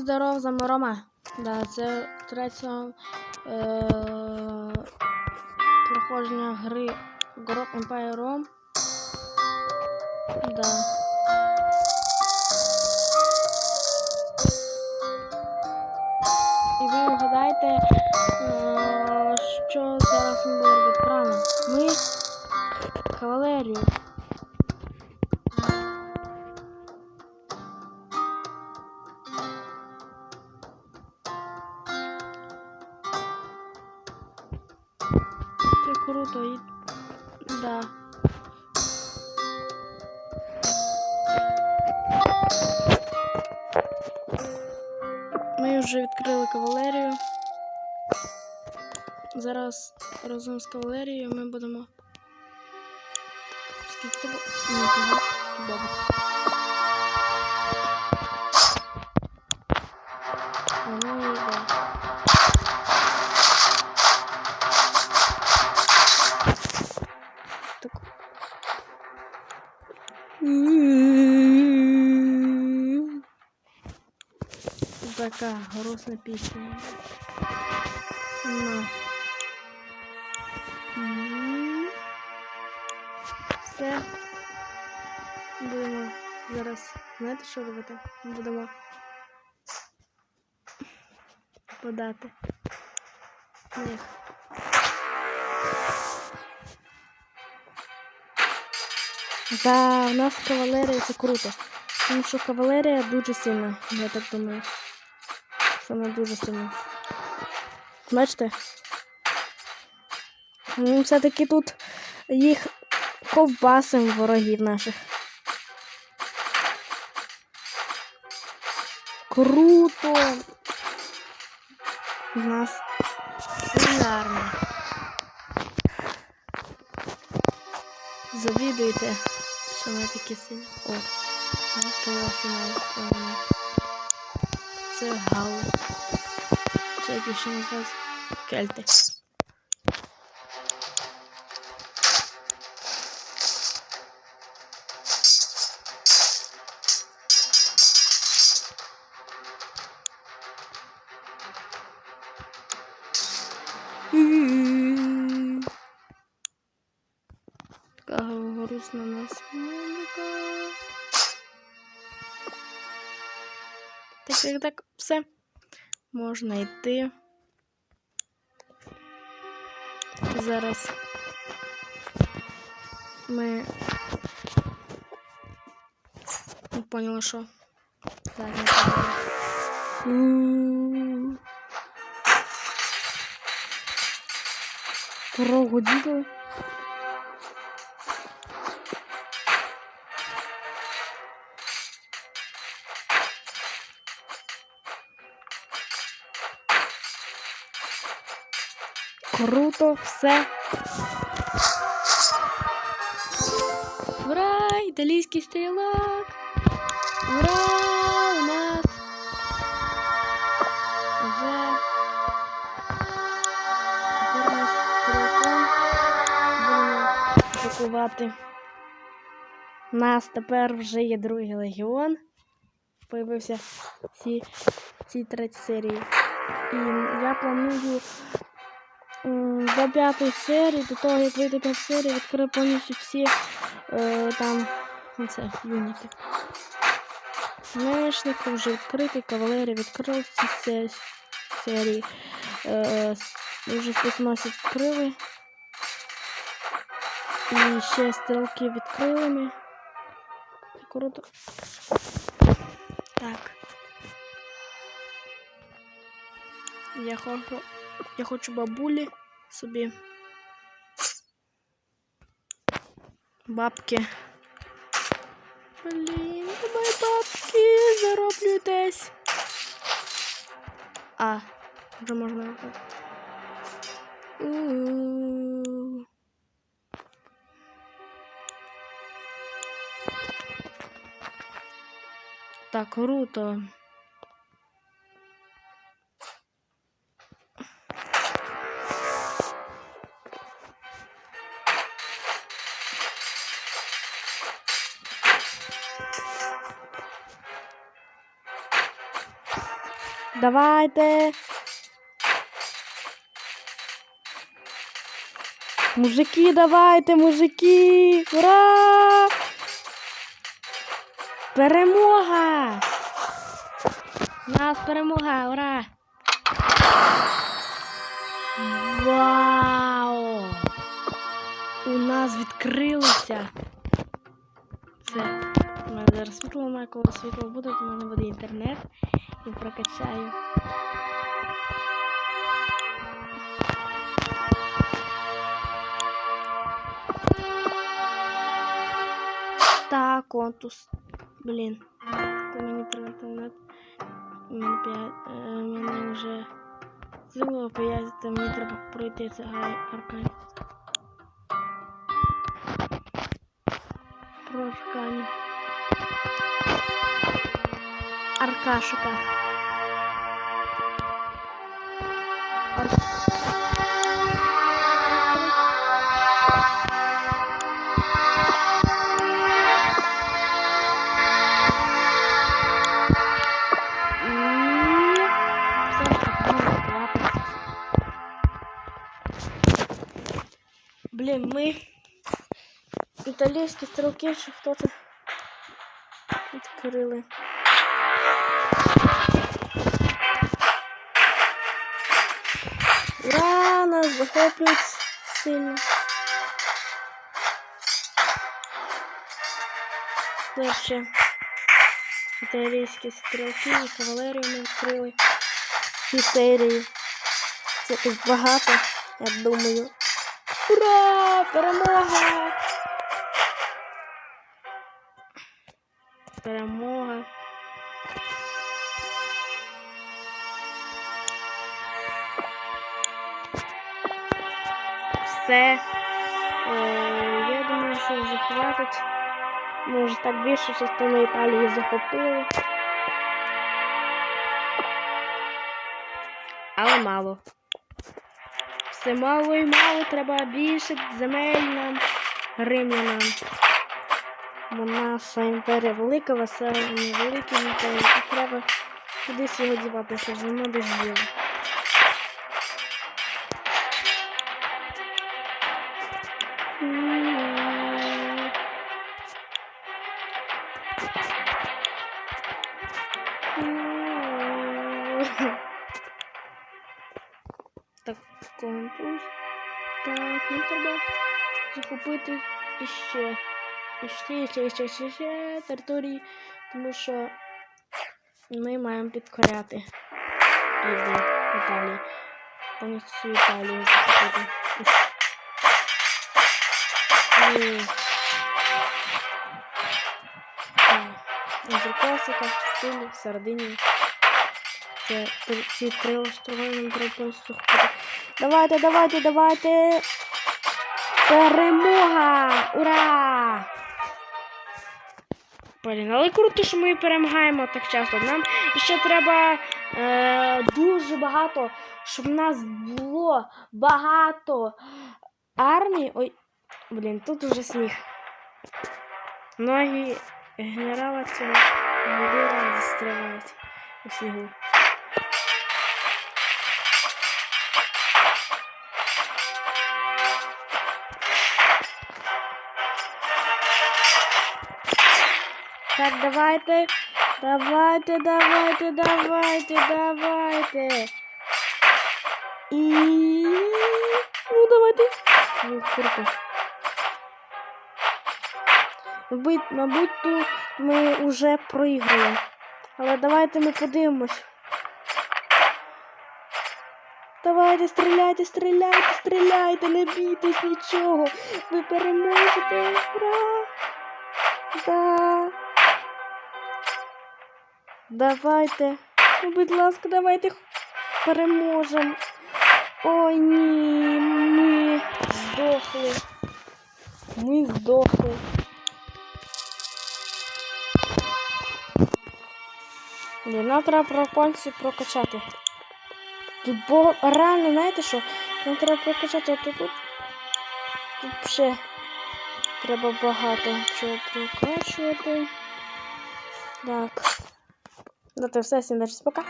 Здоров, Заморома. Да, це третє е- проходження гри God Empire Rome. Да. І ви вгадаєте, е- що зараз ми будемо робити правильно. Ми кавалерію. Да. Ми вже відкрили кавалерію. Зараз разом з кавалерією ми будемо. Скільки тебе? Ніфіга. Така грустна пісня. Ну. Все. Будемо зараз. Знаєте, що робити? Будемо подати. Їх. Да, у нас кавалерія це круто. Тому що кавалерія дуже сильна, я так думаю. Що вона дуже сильна. Бачите? Ми все-таки тут їх ковбасим ворогів наших. Круто! У нас сильна армія. Завідуєте, що ми такі сильні. О, розкрилося на мене. Це гали. Це які ще називаються? Кельти. Так, так, все. Можна йти. Зараз ми не поняла, що. Не поняла. Діду. Круто, все. Ура! Італійський стрілок! Ура! У нас вже атакувати. У нас тепер вже є другий легіон. Появився в цій, в третій серії. І я планую до п'ятої серії, до того, як вийде п'ята серія, відкрию повністю всі е, там оце, юніти. Мешник вже відкритий, кавалерія відкрили ці серії. Е, вже спецносять відкрили. І ще стрілки відкрили ми. Круто. Так. Я хочу, я хочу бабулі собі. Бабки. Блін, давай бабки, зароблю десь. А, вже можна. У-у-у. Так, круто. Давайте. Мужики, давайте, мужики! Ура! Перемога! У Нас перемога, ура! Вау! У нас відкрилося. Це у мене зараз світло немає, коли світло буде, то в мене буде інтернет і прокачаю. Так, контус. Блін. То мені треба інтернет. У мене п'ять. е, У мене вже зимова появиться, мені треба пройти це гай Аркашика. І все ж таки будемо відкривати. Блін, ми італійські стрілки, чи хто це відкрили. Нас захоплюють сильно. Перше італійські стрілки і кавалерію ми відкрили в цій серії. Це тут багато, я думаю. Ура! Перемога! Перемога. Все. Е, я думаю, що вже хватить. Може так більше частину Італії захопили. Але мало. Все мало і мало, треба більше земель нам, римлянам. Бо наша імперія велика, весела, невелика імперія. І треба кудись його дівати, щоб воно десь діло. Так, конкурс. Так, нам треба захопити іще. Іще, іще, іще, іще, іще території, тому що ми маємо підкоряти Італії. Повністю Італію захопити. І... Із Корсика, Сардинії. Це ці три острови нам треба повністю. Давайте, давайте, давайте. Перемога! Ура! Блін, але круто, що ми перемагаємо так часто. Нам ще треба е, дуже багато, щоб в нас було багато армій. Ой, блін, тут уже сніг. Ноги генерала цього командира застрявають у снігу. Так, давайте. Давайте, давайте, давайте, давайте. І. Мабуть, тут ми вже проігруємо. Але давайте ми подивимось. Давайте, стріляйте, стріляйте, стріляйте, не бійтесь нічого. Ви переможете. Ура! Да. Давайте. Ну, будь ласка, давайте переможемо. Ой, ні, ми здохли. Ми здохли. Блін, нам треба пропонцію прокачати. Тут бо реально, знаєте що? Нам треба прокачати а тут. Тут ще треба багато чого прокачувати. Так. Ну, то все, всім далі пока.